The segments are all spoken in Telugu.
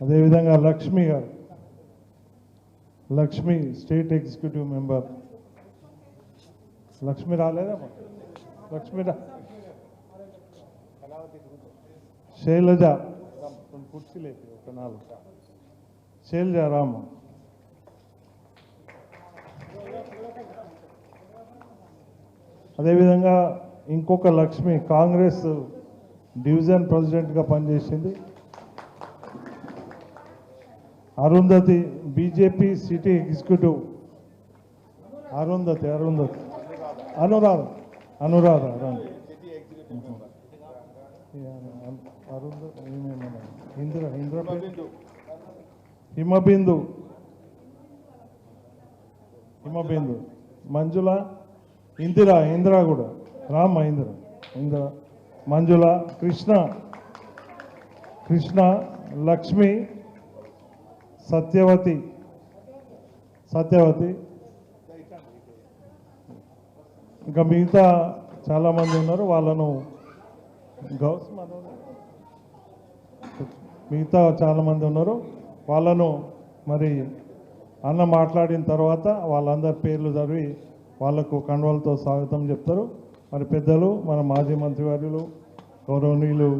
అదేవిధంగా లక్ష్మి గారు. Lakshmi state executive member. Lakshmi రాలేదా? లక్ష్మి రా. శైలజ. కొన్ని ఒక నాలుగు శైలజ రామ. అదేవిధంగా ఇంకొక లక్ష్మి కాంగ్రెస్ డివిజన్ ప్రెసిడెంట్గా పనిచేసింది. Arundhati BJP city executive. Arundhati Arundhati. Anuradha Anuradha రాను అరుంధతి ఇంద్ర ఇంద్ర హిమబిందు. హిమబిందు. మంజుల ఇందిర ఇందిరా కూడా. రామ ఇందిర ఇందిర. మంజుల కృష్ణ. కృష్ణ లక్ష్మి. సత్యవతి. సత్యవతి. ఇంకా మిగతా చాలామంది ఉన్నారు వాళ్ళను గౌస్ మిగతా చాలామంది ఉన్నారు వాళ్ళను మరి అన్న మాట్లాడిన తర్వాత వాళ్ళందరి పేర్లు చదివి వాళ్ళకు కండువలతో స్వాగతం చెప్తారు. మరి పెద్దలు మన మాజీ మంత్రివర్యులు గౌరవనీయులు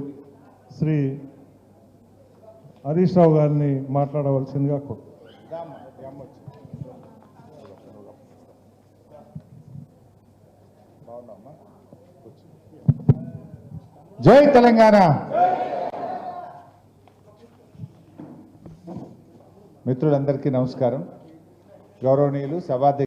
శ్రీ హరీష్ రావు గారిని మాట్లాడవలసిందిగా జై తెలంగాణ. మిత్రులందరికీ నమస్కారం. గౌరవనీయులు సభాధ్యక్ష